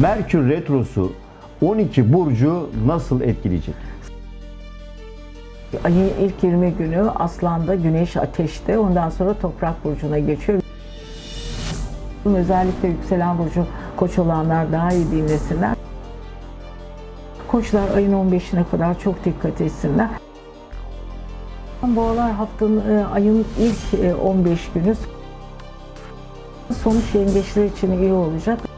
Merkür Retrosu 12 burcu nasıl etkileyecek? Ayın ilk 20 günü Aslan'da, Güneş Ateş'te, ondan sonra Toprak Burcu'na geçiyor. Özellikle yükselen burcu koç olanlar daha iyi dinlesinler. Koçlar ayın 15'ine kadar çok dikkat etsinler. Boğalar haftanın, e, ayın ilk e, 15 günü sonuç yengeçler için iyi olacak.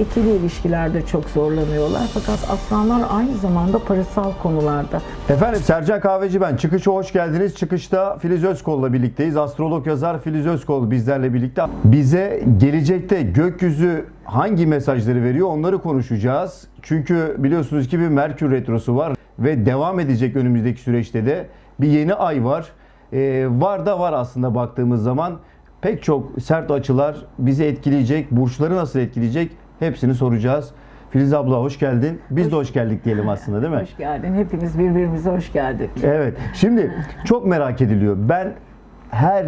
İkili ilişkilerde çok zorlanıyorlar fakat aslanlar aynı zamanda parasal konularda Efendim Sercan Kahveci ben. Çıkışa hoş geldiniz. Çıkışta Filiz Özkol'la birlikteyiz. Astrolog yazar Filiz Özkol bizlerle birlikte. Bize gelecekte gökyüzü hangi mesajları veriyor onları konuşacağız. Çünkü biliyorsunuz ki bir Merkür Retrosu var ve devam edecek önümüzdeki süreçte de bir yeni ay var. Ee, var da var aslında baktığımız zaman. Pek çok sert açılar bizi etkileyecek. Burçları nasıl etkileyecek? Hepsini soracağız. Filiz abla hoş geldin. Biz de hoş geldik diyelim aslında değil mi? Hoş geldin. Hepimiz birbirimize hoş geldik. Evet. Şimdi çok merak ediliyor. Ben her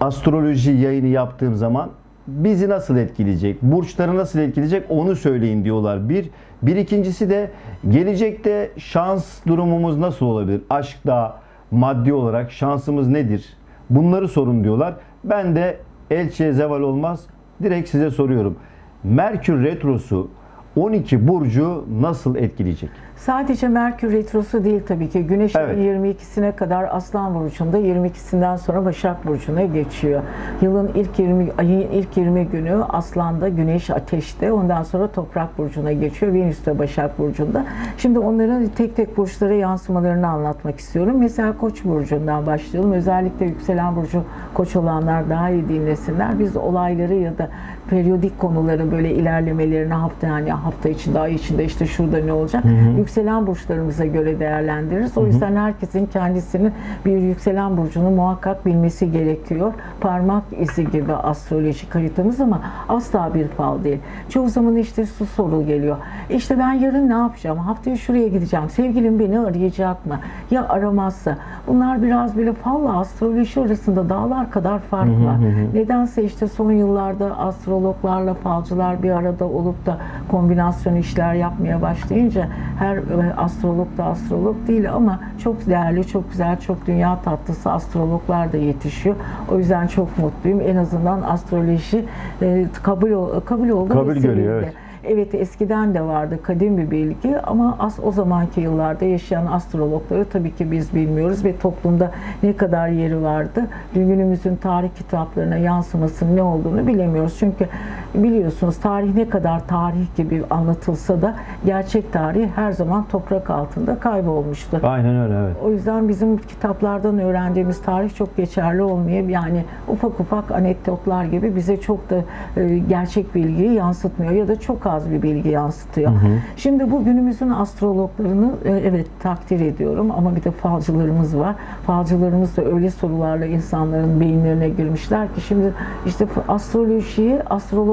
astroloji yayını yaptığım zaman bizi nasıl etkileyecek, burçları nasıl etkileyecek onu söyleyin diyorlar. Bir. Bir ikincisi de gelecekte şans durumumuz nasıl olabilir? Aşkta, maddi olarak şansımız nedir? Bunları sorun diyorlar. Ben de elçiye zeval olmaz. Direkt size soruyorum. Merkür Retrosu 12 burcu nasıl etkileyecek? Sadece Merkür Retrosu değil tabii ki. Güneş Evet. ayın 22'sine kadar Aslan Burcu'nda, 22'sinden sonra Başak Burcu'na geçiyor. Yılın ilk 20, ayın ilk 20 günü Aslan'da, Güneş Ateş'te, ondan sonra Toprak Burcu'na geçiyor. Venüs de Başak Burcu'nda. Şimdi onların tek tek burçlara yansımalarını anlatmak istiyorum. Mesela Koç Burcu'ndan başlayalım. Özellikle yükselen burcu Koç olanlar daha iyi dinlesinler. Biz olayları ya da periyodik konuları böyle ilerlemelerini hafta yani hafta içinde, ay içinde işte şurada ne olacak? Yükselen burçlarımıza göre değerlendiririz. O yüzden herkesin kendisinin bir yükselen burcunu muhakkak bilmesi gerekiyor. Parmak izi gibi astrolojik haritamız ama asla bir fal değil. Çoğu zaman işte su soru geliyor. İşte ben yarın ne yapacağım? Haftaya şuraya gideceğim. Sevgilim beni arayacak mı? Ya aramazsa? Bunlar biraz böyle falla astroloji arasında dağlar kadar fark var. Nedense işte son yıllarda astrologlarla falcılar bir arada olup da kombinasyon işler yapmaya başlayınca her e, astrolog da astrolog değil ama çok değerli, çok güzel, çok dünya tatlısı astrologlar da yetişiyor. O yüzden çok mutluyum. En azından astroloji e, kabul kabul oldu. Kabul görüyor, evet. Evet eskiden de vardı kadim bir bilgi ama as, o zamanki yıllarda yaşayan astrologları tabii ki biz bilmiyoruz ve toplumda ne kadar yeri vardı. Günümüzün tarih kitaplarına yansımasının ne olduğunu bilemiyoruz. Çünkü biliyorsunuz tarih ne kadar tarih gibi anlatılsa da gerçek tarih her zaman toprak altında kaybolmuştu. Aynen öyle evet. O yüzden bizim kitaplardan öğrendiğimiz tarih çok geçerli olmayıp yani ufak ufak anekdotlar gibi bize çok da e, gerçek bilgiyi yansıtmıyor ya da çok az bir bilgi yansıtıyor. Şimdi bu günümüzün astrologlarını e, evet takdir ediyorum ama bir de falcılarımız var. Falcılarımız da öyle sorularla insanların beyinlerine girmişler ki şimdi işte astrolojiyi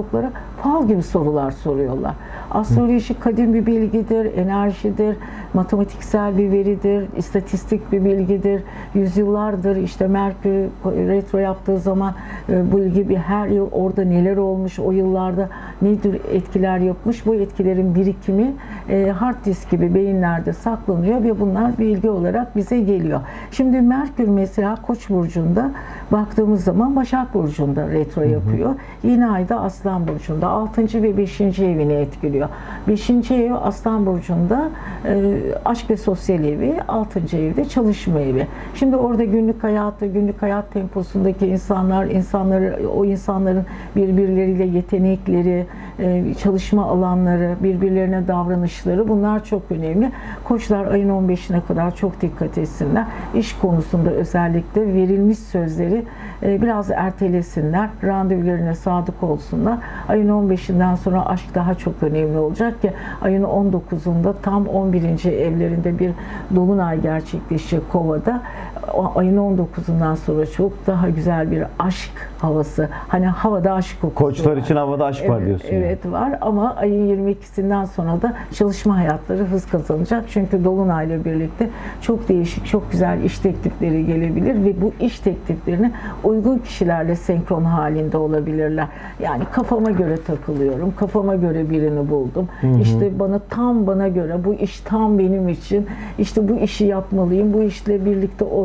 astrologlara fal gibi sorular soruyorlar. Astroloji kadim bir bilgidir, enerjidir, matematiksel bir veridir, istatistik bir bilgidir. Yüzyıllardır işte Merkür retro yaptığı zaman e, bu bilgi bir her yıl orada neler olmuş, o yıllarda ne tür etkiler yapmış, bu etkilerin birikimi e, hard disk gibi beyinlerde saklanıyor ve bunlar bilgi olarak bize geliyor. Şimdi Merkür mesela Koç burcunda baktığımız zaman Başak burcunda retro yapıyor. Yine ayda Aslan burcunda 6. ve 5. evini etkiliyor. 5. ev Aslan burcunda e, aşk ve sosyal evi, 6. evde çalışma evi. Şimdi orada günlük hayatta, günlük hayat temposundaki insanlar, insanları, o insanların birbirleriyle yetenekleri, çalışma alanları, birbirlerine davranışları bunlar çok önemli. Koçlar ayın 15'ine kadar çok dikkat etsinler. İş konusunda özellikle verilmiş sözleri e, biraz ertelesinler. Randevularına sadık olsunlar. Ayın 15'inden sonra aşk daha çok önemli olacak ki ayın 19'unda tam 11. evlerinde bir dolunay gerçekleşecek Kova'da. Ayın 19'undan sonra çok daha güzel bir aşk havası. Hani havada aşk kokusu Koçlar var. için havada aşk var Evet, diyorsun. yani. Evet var ama ayın 22'sinden sonra da çalışma hayatları hız kazanacak. Çünkü Dolunay'la birlikte çok değişik, çok güzel iş teklifleri gelebilir ve bu iş tekliflerini uygun kişilerle senkron halinde olabilirler. Yani kafama göre takılıyorum, kafama göre birini buldum. İşte bana tam bana göre bu iş tam benim için. İşte bu işi yapmalıyım. Bu işle birlikte o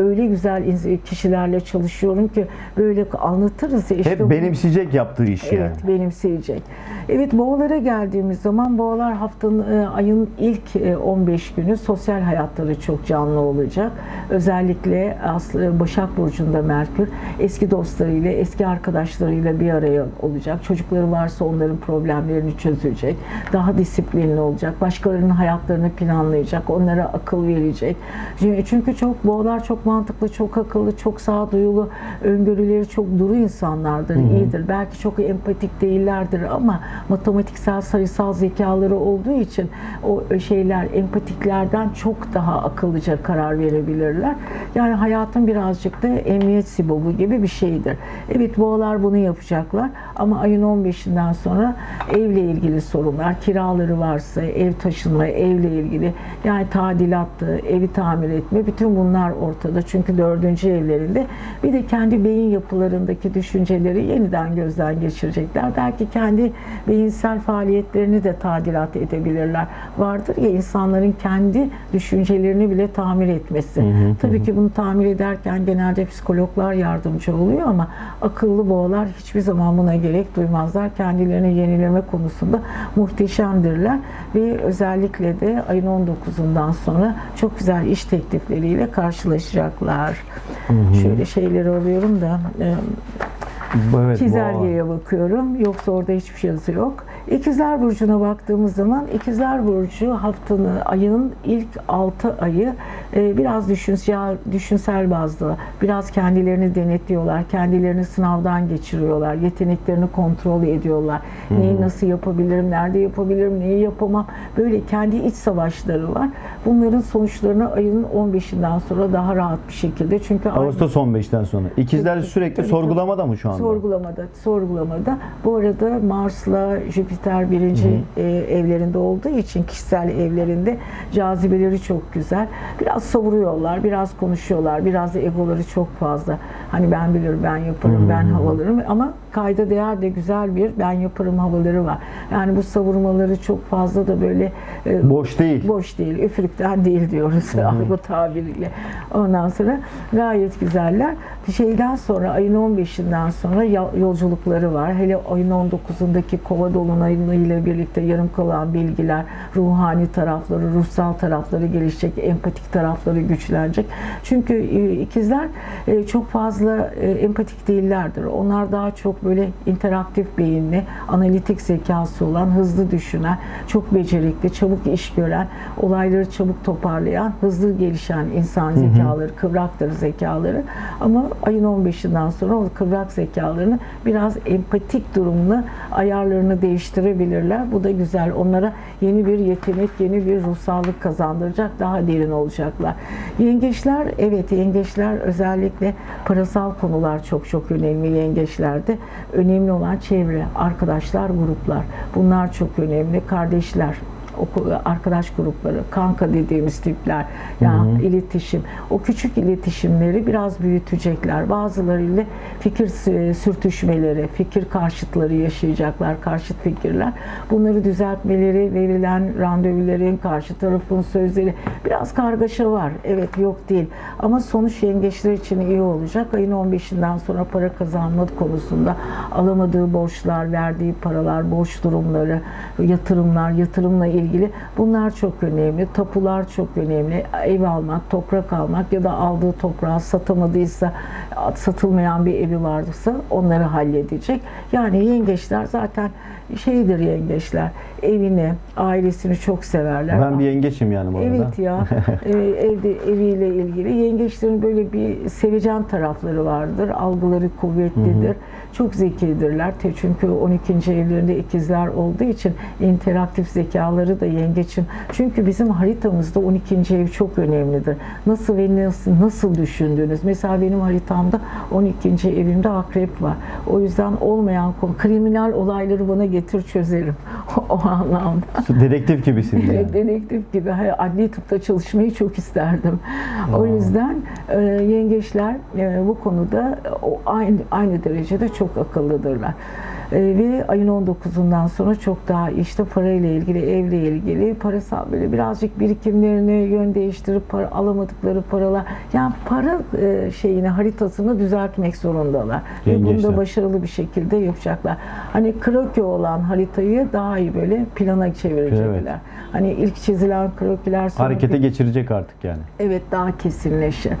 öyle güzel kişilerle çalışıyorum ki böyle anlatırız ya işte Hep bu- benimseyecek yaptığı iş yani. Evet, benimseyecek. Evet, boğalara geldiğimiz zaman boğalar haftanın e, ayın ilk e, 15 günü sosyal hayatları çok canlı olacak. Özellikle Aslı Başak burcunda Merkür eski dostlarıyla, eski arkadaşlarıyla bir araya olacak. Çocukları varsa onların problemlerini çözecek. Daha disiplinli olacak. Başkalarının hayatlarını planlayacak. Onlara akıl verecek. Çünkü çok boğalar çok mantıklı, çok akıllı, çok sağduyulu, öngörüleri çok duru insanlardır, iyidir. Belki çok empatik değillerdir ama matematiksel, sayısal zekaları olduğu için o şeyler, empatiklerden çok daha akıllıca karar verebilirler. Yani hayatın birazcık da emniyet sibobu gibi bir şeydir. Evet boğalar bunu yapacaklar ama ayın 15'inden sonra evle ilgili sorunlar, kiraları varsa, ev taşınma, evle ilgili yani tadilattı, evi tamir etme bütün bunlar ortada. Çünkü dördüncü evlerinde bir de kendi beyin yapılarındaki düşünceleri yeniden gözden geçirecekler. Belki kendi beyinsel faaliyetlerini de tadilat edebilirler. Vardır ya insanların kendi düşüncelerini bile tamir etmesi. Tabii ki bunu tamir ederken genelde psikologlar yardımcı oluyor ama akıllı boğalar hiçbir zaman buna gerek duymazlar. Kendilerini yenileme konusunda muhteşemdirler ve özellikle de ayın 19'undan sonra çok güzel iş teklifleriyle karşılaşacaklar. Şöyle şeyleri alıyorum da e, Evet, Çizelgeye bakıyorum. Yoksa orada hiçbir şey yok. İkizler Burcu'na baktığımız zaman İkizler Burcu haftanın, ayın ilk 6 ayı e, biraz düşünsel, düşünsel bazda, biraz kendilerini denetliyorlar, kendilerini sınavdan geçiriyorlar, yeteneklerini kontrol ediyorlar. Neyi nasıl yapabilirim, nerede yapabilirim, neyi yapamam. Böyle kendi iç savaşları var. Bunların sonuçlarını ayın 15'inden sonra daha rahat bir şekilde çünkü ay- Ağustos 15'ten sonra. İkizler sürekli sorgulamada mı şu anda? Sorgulamada, sorgulamada. Bu arada Mars'la Jüpiter birinci e, evlerinde olduğu için kişisel evlerinde cazibeleri çok güzel. Biraz savuruyorlar, biraz konuşuyorlar, biraz da egoları çok fazla. Hani ben bilirim, ben yaparım, ben havalarım ama kayda değer de güzel bir ben yaparım havaları var. Yani bu savurmaları çok fazla da böyle e, Boş değil. boş değil, üfürükten değil diyoruz bu tabiriyle. Ondan sonra gayet güzeller. Şeyden sonra ayın 15'inden sonra yolculukları var. Hele ayın 19'undaki kova dolunayıyla birlikte yarım kalan bilgiler, ruhani tarafları, ruhsal tarafları gelişecek, empatik tarafları güçlenecek. Çünkü e, ikizler e, çok fazla e, empatik değillerdir. Onlar daha çok böyle interaktif beyinli, analitik zekası olan, hızlı düşünen, çok becerikli, çabuk iş gören, olayları çabuk toparlayan, hızlı gelişen insan zekaları, kıvraktır zekaları. Ama ayın 15'inden sonra o kıvrak zekalarını biraz empatik durumla ayarlarını değiştirebilirler. Bu da güzel. Onlara yeni bir yetenek, yeni bir ruhsallık kazandıracak. Daha derin olacaklar. Yengeçler, evet yengeçler özellikle parasal konular çok çok önemli yengeçlerde. Önemli olan çevre, arkadaşlar, gruplar. Bunlar çok önemli. Kardeşler, arkadaş grupları, kanka dediğimiz tipler, ya iletişim. O küçük iletişimleri biraz büyütecekler. Bazılarıyla fikir sü- sürtüşmeleri, fikir karşıtları yaşayacaklar, karşıt fikirler. Bunları düzeltmeleri, verilen randevuların, karşı tarafın sözleri biraz kargaşa var. Evet yok değil. Ama sonuç yengeçler için iyi olacak. Ayın 15'inden sonra para kazanma konusunda alamadığı borçlar, verdiği paralar, borç durumları, yatırımlar, yatırımla ilgili bunlar çok önemli. Tapular çok önemli. Ev almak, toprak almak ya da aldığı toprağı satamadıysa, satılmayan bir evi varsa onları halledecek. Yani yengeçler zaten şeydir yengeçler. Evini, ailesini çok severler. Ben bir yengeçim yani bu arada. Evet ya e, evde eviyle ilgili yengeçlerin böyle bir sevecen tarafları vardır. Algıları kuvvetlidir. Çok zekidirler. Çünkü 12. evlerinde ikizler olduğu için interaktif zekaları da yengeçin. Çünkü bizim haritamızda 12. ev çok önemlidir. Nasıl ve nasıl, nasıl düşündüğünüz. Mesela benim haritamda 12. evimde akrep var. O yüzden olmayan konu, kriminal olayları bana getir çözerim. o anlamda. Dedektif gibisin yani. Dedektif gibi hayır, adli tıpta çalışmayı çok isterdim. O yüzden e, yengeçler e, bu konuda o aynı aynı derecede çok akıllıdırlar. E, ve ayın 19'undan sonra çok daha işte parayla ilgili, evle ilgili parasal böyle birazcık birikimlerini yön değiştirip para, alamadıkları paralar yani para e, şeyini haritasını düzeltmek zorundalar. Ve bunu da başarılı bir şekilde yapacaklar. Hani kroki olan haritayı daha iyi böyle plana çevirecekler. Evet. Hani ilk çizilen krokiler sonra Harekete geçirecek artık yani. Evet daha kesinleşir.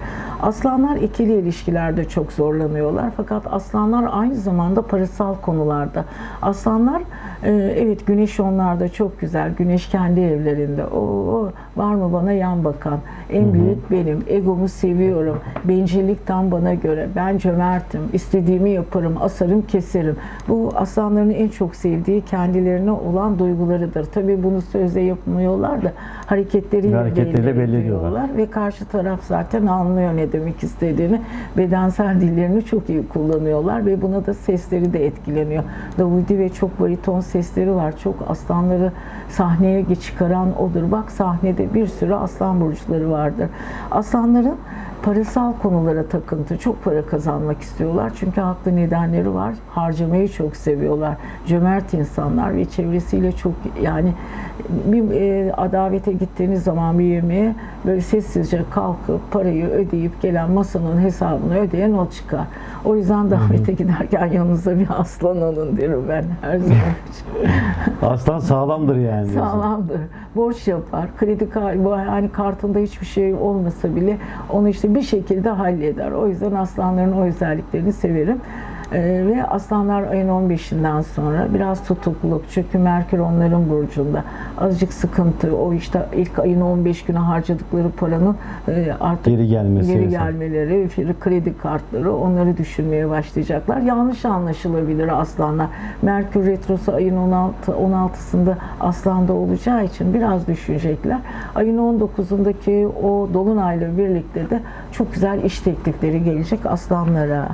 Aslanlar ikili ilişkilerde çok zorlanıyorlar. Fakat aslanlar aynı zamanda parasal konularda. Aslanlar e, evet güneş onlarda çok güzel. Güneş kendi evlerinde. O, var mı bana yan bakan? En büyük benim. Egomu seviyorum. Bencillik tam bana göre. Ben cömertim. İstediğimi yaparım. Asarım keserim. Bu aslanların en çok sevdiği kendilerine olan duygularıdır. Tabii bunu sözle yapmıyorlar da hareketleriyle, Hareketleriyle belli ediyorlar ve karşı taraf zaten anlıyor ne demek istediğini. Bedensel dillerini çok iyi kullanıyorlar ve buna da sesleri de etkileniyor. Davudi ve çok bariton sesleri var. Çok aslanları sahneye çıkaran odur. Bak sahnede bir sürü aslan burçları vardır. Aslanların parasal konulara takıntı, çok para kazanmak istiyorlar. Çünkü haklı nedenleri var. Harcamayı çok seviyorlar. Cömert insanlar ve çevresiyle çok yani bir e, adavete gittiğiniz zaman bir yemeğe böyle sessizce kalkıp parayı ödeyip gelen masanın hesabını ödeyen o çıkar. O yüzden davete giderken yanınıza bir aslan alın derim ben her zaman. Aslan sağlamdır yani. Sağlamdır. Borç yapar. Kredi kartı, yani kartında hiçbir şey olmasa bile onu işte bir şekilde halleder. O yüzden aslanların o özelliklerini severim. Ee, ve aslanlar ayın 15'inden sonra biraz tutukluluk çünkü Merkür onların burcunda. Azıcık sıkıntı o işte ilk ayın 15 günü harcadıkları paranın e, artık Geri gelmesi geri gelmeleri kredi kartları onları düşünmeye başlayacaklar. Yanlış anlaşılabilir aslanlar. Merkür retrosu ayın 16 16'sında aslanda olacağı için biraz düşünecekler. Ayın 19'undaki o dolunayla birlikte de çok güzel iş teklifleri gelecek aslanlara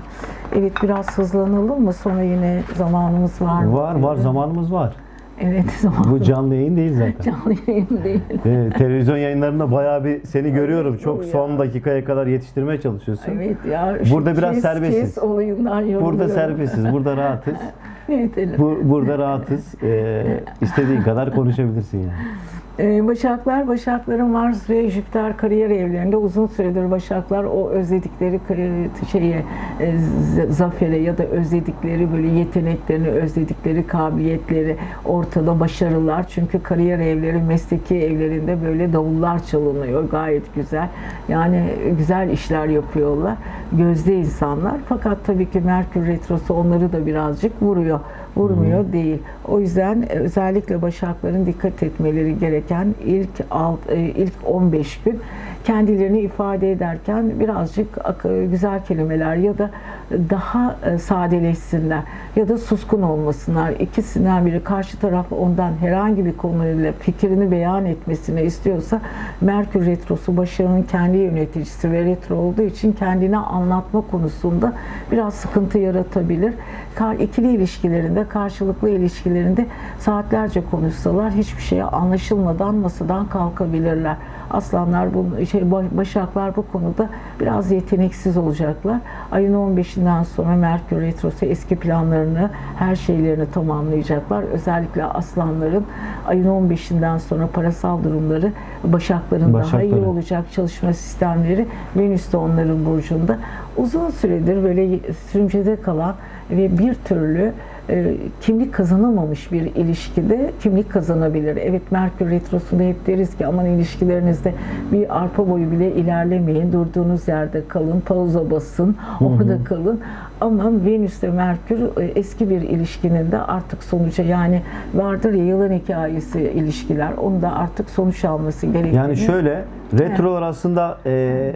Evet biraz hızlanalım mı? Sonra yine zamanımız var mı? Var var zamanımız var. Evet zaman. Bu canlı yayın değil zaten. Canlı yayın değil. Ee, televizyon yayınlarında bayağı bir seni görüyorum. Çok ya. son dakikaya kadar yetiştirmeye çalışıyorsun. Evet ya. Burada şu biraz kes, serbestiz. Kes olayından yoruluyorum. Burada serbestiz, burada rahatız. Evet. Bu, burada rahatız. Ee, istediğin kadar konuşabilirsin yani. Ee, Başaklar, Başakların Mars ve Jüpiter kariyer evlerinde uzun süredir Başaklar o özledikleri şeye, zafere ya da özledikleri böyle yeteneklerini, özledikleri kabiliyetleri ortada başarılar. Çünkü kariyer evleri, mesleki evlerinde böyle davullar çalınıyor. Gayet güzel. Yani güzel işler yapıyorlar. Gözde insanlar. Fakat tabii ki Merkür Retrosu onları da birazcık vuruyor. Vurmuyor değil. O yüzden e, özellikle Başakların dikkat etmeleri gereken ilk alt, e, ilk 15 gün kendilerini ifade ederken birazcık güzel kelimeler ya da daha e, sadeleşsinler ya da suskun olmasınlar. İkisinden biri karşı taraf ondan herhangi bir konuyla fikrini beyan etmesini istiyorsa Merkür Retrosu Başak'ın kendi yöneticisi ve retro olduğu için kendini anlatma konusunda biraz sıkıntı yaratabilir. İkili ilişkilerinde, karşılıklı ilişkilerinde saatlerce konuşsalar hiçbir şeye anlaşılmadan masadan kalkabilirler. Aslanlar, bu, şey, Başaklar bu konuda biraz yeteneksiz olacaklar. Ayın 15'inden sonra Merkür Retrosu eski planlarını, her şeylerini tamamlayacaklar. Özellikle aslanların ayın 15'inden sonra parasal durumları Başakların daha iyi olacak çalışma sistemleri. Venüs de onların burcunda. Uzun süredir böyle sürümcede kalan ve bir türlü e, kimlik kazanamamış bir ilişkide kimlik kazanabilir. Evet Merkür Retrosu'nda hep deriz ki aman ilişkilerinizde bir arpa boyu bile ilerlemeyin. Durduğunuz yerde kalın, pauza basın, orada kalın. Ama Venüs ve Merkür e, eski bir ilişkinin de artık sonuca yani vardır ya yılan hikayesi ilişkiler. Onun da artık sonuç alması gerekiyor. Yani şöyle retrolar aslında e,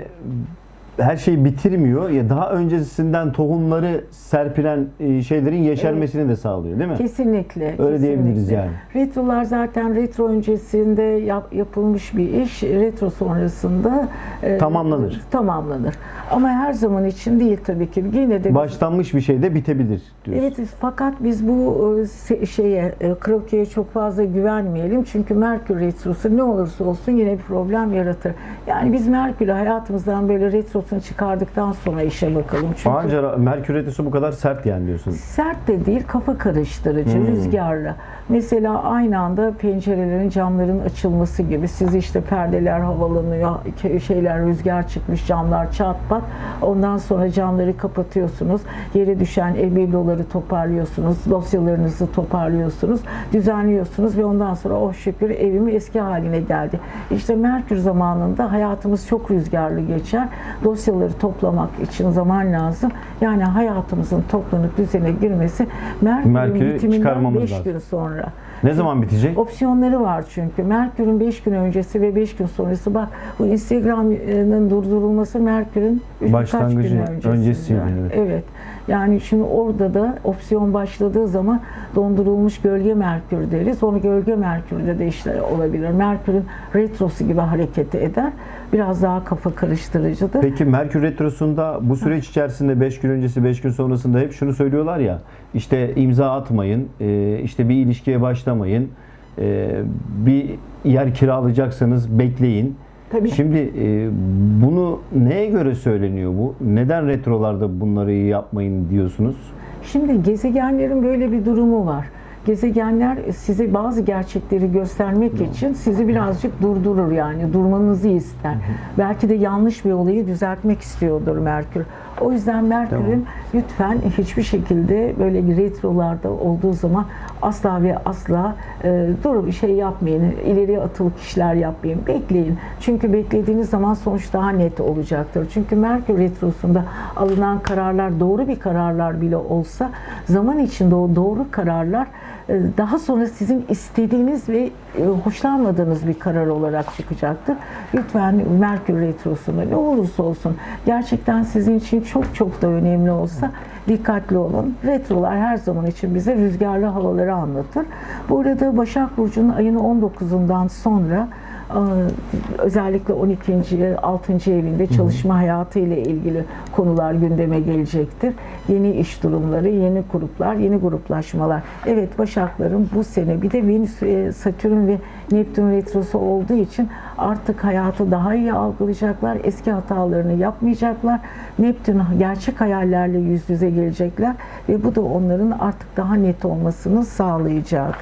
her şeyi bitirmiyor ya daha öncesinden tohumları serpilen e, şeylerin yeşermesini de sağlıyor değil mi? Kesinlikle. Öyle kesinlikle. diyebiliriz yani. Retrolar zaten retro öncesinde yap- yapılmış bir iş. Retro sonrasında e, Tamamlanır. Tamamlanır. Ama her zaman için değil tabii ki. Yine de Başlanmış bir şey de bitebilir diyorsun. Evet fakat biz bu e, şeye e, krokeye çok fazla güvenmeyelim. Çünkü Merkür retrosu ne olursa olsun yine bir problem yaratır. Yani biz Merkür'ü hayatımızdan böyle retrosunu çıkardıktan sonra işe bakalım. Çünkü Anca Merkür Retrosu bu kadar sert yani diyorsun. sert de değil, kafa karıştırıcı, Hmm. rüzgarlı. Mesela aynı anda pencerelerin, camların açılması gibi. Siz işte perdeler havalanıyor, şeyler rüzgar çıkmış, camlar çat pat. Ondan sonra camları kapatıyorsunuz. Yere düşen e bibloları toparlıyorsunuz, dosyalarınızı toparlıyorsunuz, düzenliyorsunuz ve ondan sonra oh şükür evim eski haline geldi. İşte Merkür zamanında hayatımız çok rüzgarlı geçer. Dosyaları toplamak için zaman lazım. Yani hayatımızın toplanıp düzene girmesi Merkür'ün Merkür'ü bitiminden çıkarmamız 5 lazım. gün sonra. Ne zaman bitecek? Opsiyonları var çünkü. Merkür'ün 5 gün öncesi ve 5 gün sonrası. Bak bu Instagram'ın durdurulması Merkür'ün Başlangıcı, gün öncesinde. öncesiydi, evet. Evet. Yani şimdi orada da opsiyon başladığı zaman dondurulmuş gölge Merkür deriz. Onu gölge Merkür'de de işte olabilir. Merkür'ün retrosu gibi hareket eder. Biraz daha kafa karıştırıcıdır. Peki Merkür Retrosu'nda bu süreç içerisinde 5 gün öncesi 5 gün sonrasında hep şunu söylüyorlar ya işte imza atmayın, e, işte bir ilişkiye başlamayın, e, bir yer kiralayacaksanız bekleyin. Tabii. Şimdi e, bunu neye göre söyleniyor bu? Neden retrolarda bunları yapmayın diyorsunuz? Şimdi gezegenlerin böyle bir durumu var. Gezegenler size bazı gerçekleri göstermek için sizi birazcık durdurur yani durmanızı ister. Belki de yanlış bir olayı düzeltmek istiyordur Merkür. O yüzden Merkür'ün lütfen hiçbir şekilde böyle retrolarda olduğu zaman asla ve asla e, dur bir şey yapmayın, ileriye atılık işler yapmayın, bekleyin. Çünkü beklediğiniz zaman sonuç daha net olacaktır. Çünkü Merkür retrosunda alınan kararlar doğru bir kararlar bile olsa zaman içinde o doğru kararlar daha sonra sizin istediğiniz ve e, hoşlanmadığınız bir karar olarak çıkacaktır. Lütfen Merkür Retrosu'nda ne olursa olsun gerçekten sizin için çok çok da önemli olsa dikkatli olun. Retrolar her zaman için bize rüzgarlı havaları anlatır. Bu arada Başak Burcu'nun ayın 19'undan sonra e, özellikle 12. 6. evinde çalışma hayatı ile ilgili konular gündeme gelecektir. Yeni iş durumları, yeni gruplar, yeni gruplaşmalar. Evet Başakların bu sene bir de Venüs, e, Satürn ve Neptün retrosu olduğu için artık hayatı daha iyi algılayacaklar. Eski hatalarını yapmayacaklar. Neptün gerçek hayallerle yüz yüze gelecekler ve bu da onların artık daha net olmasını sağlayacak.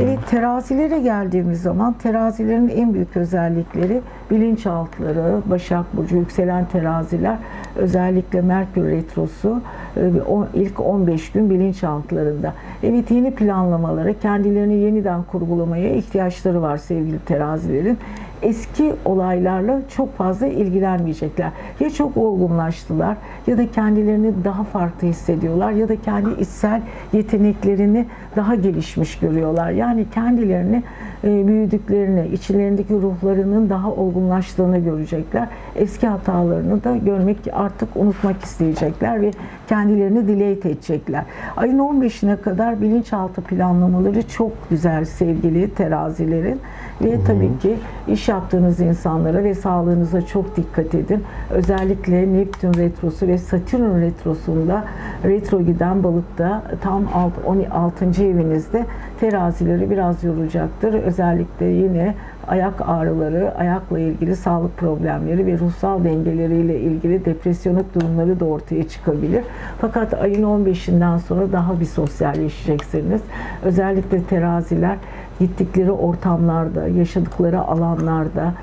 Evet terazilere geldiğimiz zaman terazilerin en büyük özellikleri bilinçaltları, Başak Burcu, yükselen teraziler özellikle Merkür Retrosu e, ilk 15 gün bilinçaltlarında. Evet yeni planlamalara, kendilerini yeniden kurgulamaya ihtiyaçları var sevgili terazilerin. Eski olaylarla çok fazla ilgilenmeyecekler. Ya çok olgunlaştılar ya da kendilerini daha farklı hissediyorlar ya da kendi içsel yeteneklerini daha gelişmiş görüyorlar. Yani kendilerini büyüdüklerini, içlerindeki ruhlarının daha olgunlaştığını görecekler. Eski hatalarını da görmek artık unutmak isteyecekler ve kendilerini delete edecekler. Ayın 15'ine kadar bilinçaltı planlamaları çok güzel sevgili terazilerin ve tabii ki iş yaptığınız insanlara ve sağlığınıza çok dikkat edin. Özellikle Neptün retrosu ve Satürn retrosunda retro giden balıkta tam alt, 16. evinizde terazileri biraz yoracaktır. Özellikle yine ayak ağrıları, ayakla ilgili sağlık problemleri ve ruhsal dengeleriyle ilgili depresyonluk durumları da ortaya çıkabilir. Fakat ayın 15'inden sonra daha bir sosyalleşeceksiniz. Özellikle teraziler gittikleri ortamlarda, yaşadıkları alanlarda,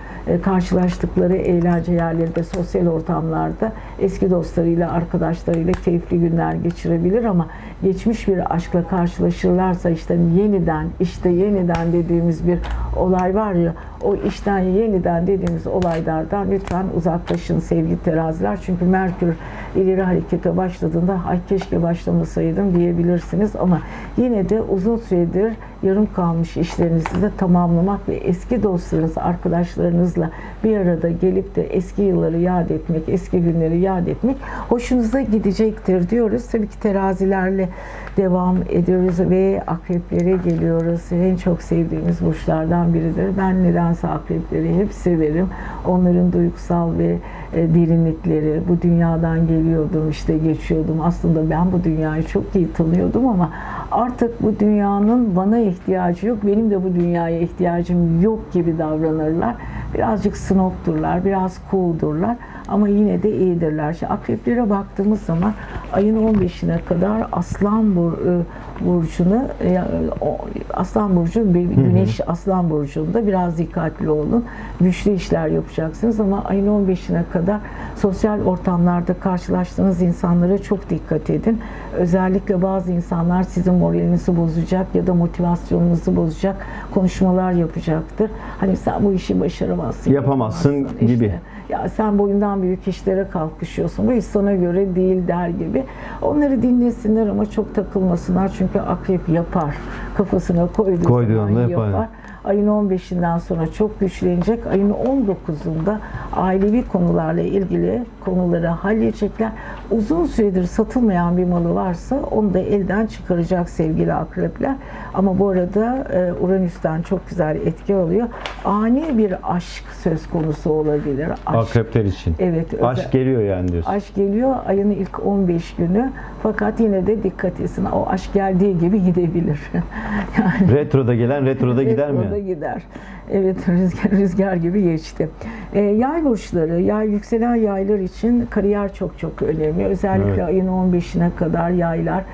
karşılaştıkları eğlence yerlerinde, sosyal ortamlarda eski dostlarıyla, arkadaşlarıyla keyifli günler geçirebilir ama geçmiş bir aşkla karşılaşırlarsa işte yeniden, işte yeniden dediğimiz bir olay var ya o işten yeniden dediğimiz olaylardan lütfen uzaklaşın sevgili teraziler. Çünkü Merkür ileri harekete başladığında ay keşke başlamasaydım diyebilirsiniz ama yine de uzun süredir yarım kalmış işlerinizi de tamamlamak ve eski dostlarınız, arkadaşlarınızla bir arada gelip de eski yılları yad etmek, eski günleri yad etmek hoşunuza gidecektir diyoruz. Tabii ki terazilerle devam ediyoruz ve akreplere geliyoruz. En çok sevdiğimiz burçlardan biridir. Ben nedense akrepleri hep severim. Onların duygusal ve e, derinlikleri, bu dünyadan geliyordum, işte geçiyordum. Aslında ben bu dünyayı çok iyi tanıyordum ama artık bu dünyanın bana ihtiyacı yok, benim de bu dünyaya ihtiyacım yok gibi davranırlar. Birazcık snobdurlar, biraz cool'durlar ama yine de iyidirler. Şimdi akreplere baktığımız zaman ayın 15'ine kadar Aslan bur, e, burcunu e, Aslan burcu bir Güneş Aslan burcunda biraz dikkatli olun. Güçlü işler yapacaksınız ama ayın 15'ine kadar sosyal ortamlarda karşılaştığınız insanlara çok dikkat edin. Özellikle bazı insanlar sizin moralinizi bozacak ya da motivasyonunuzu bozacak konuşmalar yapacaktır. Hani sen bu işi başaramazsın. Yapamazsın yapamazsın gibi. ya sen boyundan büyük işlere kalkışıyorsun. Bu iş sana göre değil der gibi. Onları dinlesinler ama çok takılmasınlar. Çünkü akrep yapar. Kafasına koyduğu, Koyduğu zaman yapar. yapar. Ayın 15'inden sonra çok güçlenecek. Ayın 19'unda ailevi konularla ilgili konuları halledecekler. Uzun süredir satılmayan bir malı varsa onu da elden çıkaracak sevgili akrepler. Ama bu arada e, Uranüs'ten çok güzel etki oluyor. Ani bir aşk söz konusu olabilir. Aşk. Akrepler için. Evet. özel- Aşk geliyor yani diyorsun. Aşk geliyor ayın ilk 15 günü fakat yine de dikkat etsin o aşk geldiği gibi gidebilir. yani Retroda gelen retroda gider mi? Retroda gider. Evet rüzgar, rüzgar gibi geçti. Ee, yay burçları, yay yükselen yaylar için kariyer çok çok önemli. Özellikle Evet. ayın 15'ine kadar yaylar e,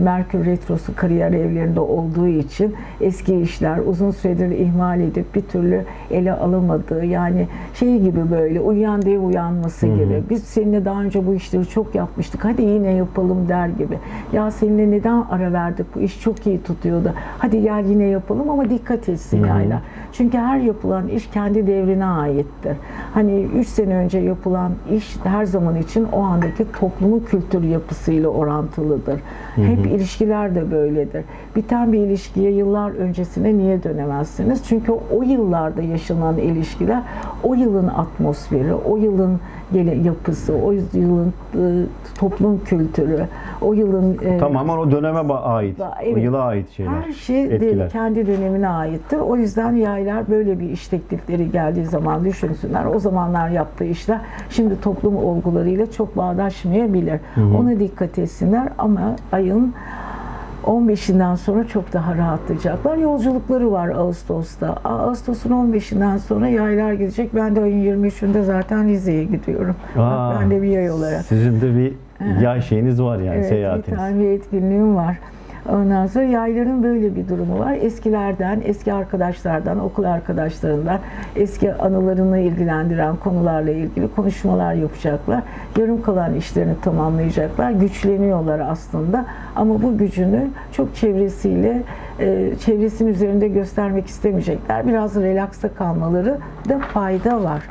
Merkür Retrosu kariyer evlerinde olduğu için eski işler uzun süredir ihmal edip bir türlü ele alamadığı yani şey gibi böyle uyuyan diye uyanması gibi. Biz seninle daha önce bu işleri çok yapmıştık. Hadi yine yapalım der gibi. Ya seninle neden ara verdik? Bu iş çok iyi tutuyordu. Hadi gel yine yapalım ama dikkat etsin yaylar. Çünkü her yapılan iş kendi devrine aittir. Hani 3 sene önce yapılan iş her zaman için o andaki toplumun kültür yapısıyla orantılıdır. Hep ilişkiler de böyledir. Biten bir ilişkiye yıllar öncesine niye dönemezsiniz? Çünkü o yıllarda yaşanan ilişkiler, o yılın atmosferi, o yılın gele yapısı, o yılın e, toplum kültürü, o yılın e, Tamamen o döneme ait. Da- O evet. yıla ait şeyler. her şey etkiler. kendi dönemine aittir. O yüzden yaylar böyle bir iş teklifleri geldiği zaman düşünsünler. O zamanlar yaptığı işler şimdi toplum olgularıyla çok bağdaşmayabilir. Ona dikkat etsinler ama ayın 15'inden sonra çok daha rahatlayacaklar. Yolculukları var Ağustos'ta. Ağustos'un 15'inden sonra yaylar gidecek. Ben de ayın 23'ünde zaten Rize'ye gidiyorum. Aa, ben de bir yay olarak. Sizin de bir yay şeyiniz var yani Evet, seyahatiniz. bir tane bir etkinliğim var. Ondan sonra yayların böyle bir durumu var. Eskilerden, eski arkadaşlardan, okul arkadaşlarından, eski anılarını ilgilendiren konularla ilgili konuşmalar yapacaklar. Yarım kalan işlerini tamamlayacaklar. Güçleniyorlar aslında. Ama bu gücünü çok çevresiyle, e, çevresinin üzerinde göstermek istemeyecekler. Biraz relaksta kalmaları da fayda var.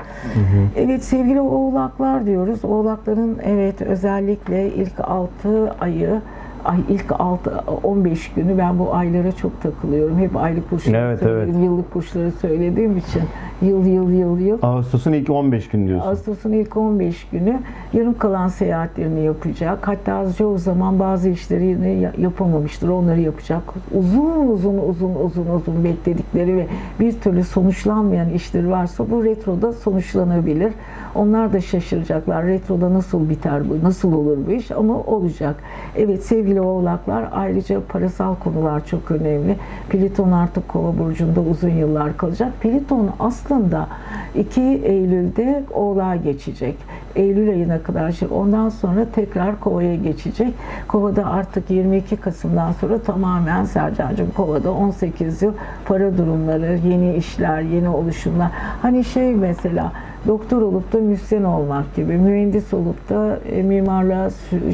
Evet sevgili oğlaklar diyoruz. Oğlakların evet özellikle ilk 6 ayı ay ilk 6 15 günü ben bu aylara çok takılıyorum. Hep aylık burçları Evet, evet. yıllık burçları söylediğim için yıl yıl yıl yıl Ağustos'un ilk 15 gün diyorsun. Ağustos'un ilk 15 günü yarım kalan seyahatlerini yapacak. Hatta çoğu zaman bazı işlerini ya- yapamamıştır. Onları yapacak. Uzun uzun uzun uzun uzun bekledikleri ve bir türlü sonuçlanmayan işleri varsa bu retroda sonuçlanabilir. Onlar da şaşıracaklar. Retroda nasıl biter bu? Nasıl olur bu iş? Ama olacak. Evet sevgili oğlaklar ayrıca parasal konular çok önemli. Plüton artık kova burcunda uzun yıllar kalacak. Plüton aslında 2 Eylül'de oğlağa geçecek. Eylül ayına kadar şey. Ondan sonra tekrar kovaya geçecek. Kovada artık 22 Kasım'dan sonra tamamen Sercan'cığım kovada 18 yıl para durumları, yeni işler, yeni oluşumlar. Hani şey mesela doktor olup da müzisyen olmak gibi, mühendis olup da e, mimarlığa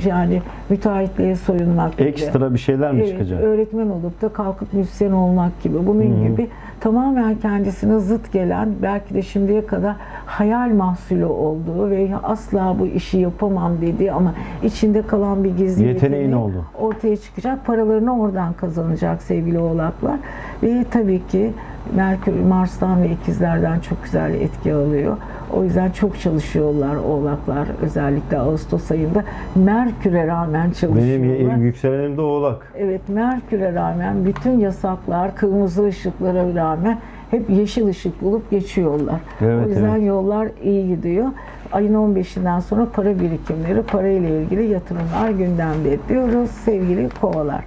yani müteahhitliğe soyunmak gibi. Ekstra bir şeyler mi Evet, çıkacak? öğretmen olup da kalkıp müzisyen olmak gibi. Bunun gibi tamamen kendisine zıt gelen, belki de şimdiye kadar hayal mahsulü olduğu ve asla bu işi yapamam dediği ama içinde kalan bir gizli Yeteneğin yeteneği oldu. ortaya çıkacak. Paralarını oradan kazanacak sevgili oğlaklar. Ve tabii ki Merkür, Mars'tan ve ikizlerden çok güzel etki alıyor. O yüzden çok çalışıyorlar oğlaklar. Özellikle Ağustos ayında Merkür'e rağmen çalışıyorlar. Benim yükselenim de oğlak. Evet, Merkür'e rağmen bütün yasaklar, kırmızı ışıklara rağmen hep yeşil ışık bulup geçiyorlar. Evet, o yüzden evet. yollar iyi gidiyor. Ayın 15'inden sonra para birikimleri, para ile ilgili yatırımlar gündemde diyoruz sevgili kovalar.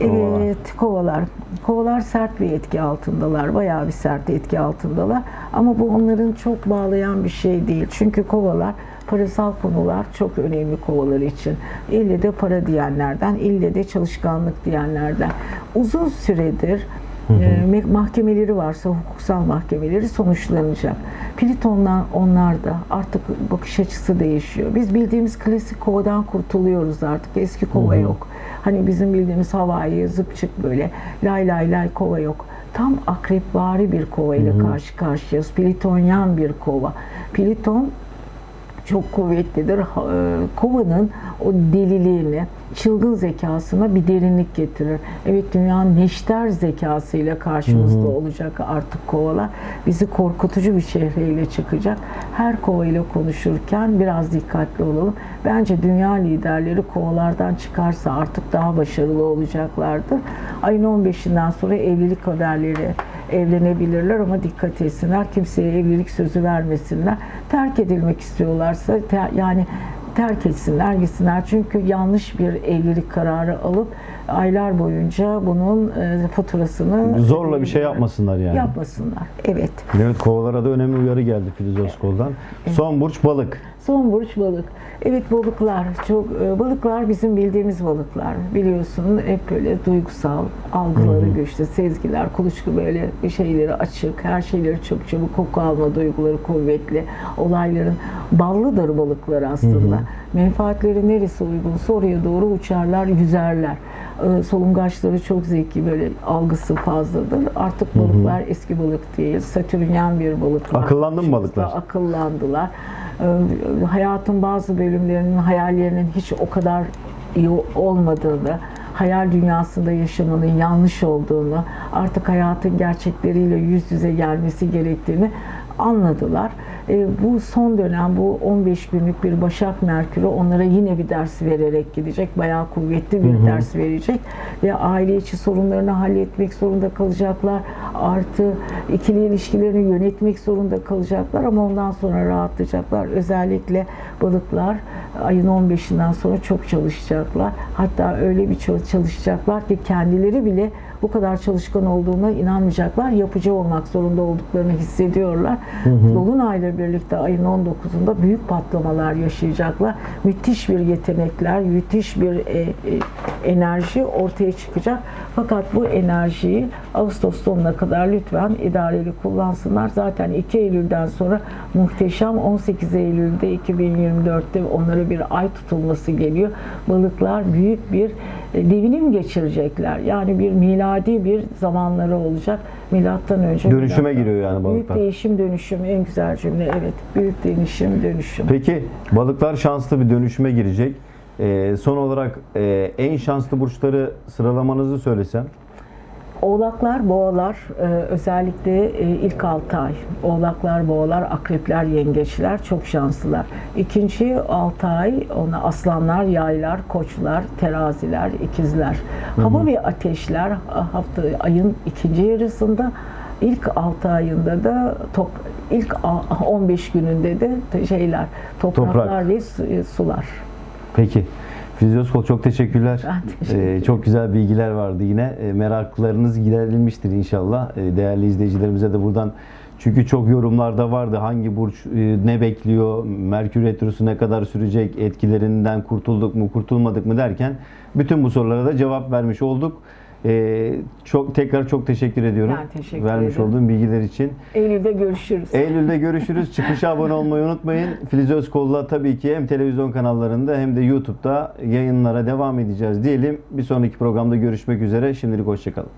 Kovalar. Evet, kovalar. Kovalar sert bir etki altındalar. Bayağı bir sert etki altındalar. Ama bu onların çok bağlayan bir şey değil. Çünkü kovalar parasal konular çok önemli kovalar için. İlle de para diyenlerden, ille de çalışkanlık diyenlerden. Uzun süredir e, me- mahkemeleri varsa hukuksal mahkemeleri sonuçlanacak. Pliton'dan onlar da artık bakış açısı değişiyor. Biz bildiğimiz klasik kovadan kurtuluyoruz artık. Eski kova yok. Hani bizim bildiğimiz havai, zıpçık böyle lay lay lay kova yok. Tam akrepvari bir kova ile karşı karşıyayız. Plitonyan bir kova. Pliton çok kuvvetlidir. E, Kovanın o deliliğini, çılgın zekasına bir derinlik getirir. Evet dünyanın neşter zekasıyla karşımızda olacak artık kovalar. Bizi korkutucu bir çehreyle çıkacak. Her kova ile konuşurken biraz dikkatli olalım. Bence dünya liderleri kovalardan çıkarsa artık daha başarılı olacaklardır. Ayın 15'inden sonra evlilik haberleri evlenebilirler ama dikkat etsinler. Kimseye evlilik sözü vermesinler. Terk edilmek istiyorlarsa ter- yani terk etsinler, gitsinler. Çünkü yanlış bir evlilik kararı alıp aylar boyunca bunun e, faturasını Zorla bir şey yapmasınlar yani. yapmasınlar. Evet. Evet kovalara da önemli uyarı geldi Filizoskol'dan. Son burç balık. Son burç balık. Evet balıklar çok e, balıklar bizim bildiğimiz balıklar. Biliyorsun hep böyle duygusal, algıları güçlü, sezgiler, kuluçku böyle bir şeyleri açık, her şeyleri çok çabuk koku alma duyguları kuvvetli. Olayların ballıdır balıklar aslında. Menfaatleri neresi uygunsa oraya doğru uçarlar, yüzerler. E, Solungaçları çok zeki böyle algısı fazladır. Artık balıklar eski balık değil. Satürnyen bir balıklar. Akıllandı mı balıklar? akıllandılar. Ee, Hayatın bazı bölümlerinin hayallerinin hiç o kadar iyi olmadığını, hayal dünyasında yaşamanın yanlış olduğunu, artık hayatın gerçekleriyle yüz yüze gelmesi gerektiğini anladılar. Ee, bu son dönem bu 15 günlük bir Başak Merkürü onlara yine bir ders vererek gidecek. Bayağı kuvvetli bir ders verecek ve aile içi sorunlarını halletmek zorunda kalacaklar. Artı ikili ilişkilerini yönetmek zorunda kalacaklar ama ondan sonra rahatlayacaklar. Özellikle balıklar ayın 15'inden sonra çok çalışacaklar. Hatta öyle bir çal- çalışacaklar ki kendileri bile bu kadar çalışkan olduğuna inanmayacaklar. Yapıcı olmak zorunda olduklarını hissediyorlar. Dolunayla birlikte ayın 19'unda büyük patlamalar yaşayacaklar. Müthiş bir yetenekler, müthiş bir e, e, enerji ortaya çıkacak. Fakat bu enerjiyi Ağustos sonuna kadar lütfen idareli kullansınlar. Zaten 2 Eylül'den sonra muhteşem 18 Eylül'de 2024'te onlara bir ay tutulması geliyor. Balıklar büyük bir e, devinim geçirecekler. Yani bir miladi bir zamanları olacak. Milattan önce Dönüşüme milattan- giriyor yani Büyük balıklar. değişim dönüşüm en güzel cümle evet. Büyük değişim dönüşüm. Peki balıklar şanslı bir dönüşüme girecek. Ee, son olarak e, en şanslı burçları sıralamanızı söylesem. Oğlaklar, boğalar e, özellikle e, ilk 6 ay. Oğlaklar, boğalar, akrepler, yengeçler çok şanslılar. İkinci 6 ay ona aslanlar, yaylar, koçlar, teraziler, ikizler. Hava ve ateşler hafta ayın ikinci yarısında ilk 6 ayında da top ilk a- 15 gününde de şeyler topraklar Toprak. ve e, sular. Peki. Fizyoskol çok teşekkürler. Teşekkür Ee, çok güzel bilgiler vardı yine. Ee, meraklarınız giderilmiştir inşallah. Ee, değerli izleyicilerimize de buradan çünkü çok yorumlarda vardı hangi burç e, ne bekliyor, Merkür Retrosu ne kadar sürecek, etkilerinden kurtulduk mu kurtulmadık mı derken bütün bu sorulara da cevap vermiş olduk. Ee, çok tekrar çok teşekkür ediyorum. Ben teşekkür Vermiş ederim. olduğum bilgiler için. Eylül'de görüşürüz. Eylül'de görüşürüz. Çıkışa abone olmayı unutmayın. Filiz Özkol'la tabii ki hem televizyon kanallarında hem de YouTube'da yayınlara devam edeceğiz diyelim. Bir sonraki programda görüşmek üzere. Şimdilik hoşçakalın.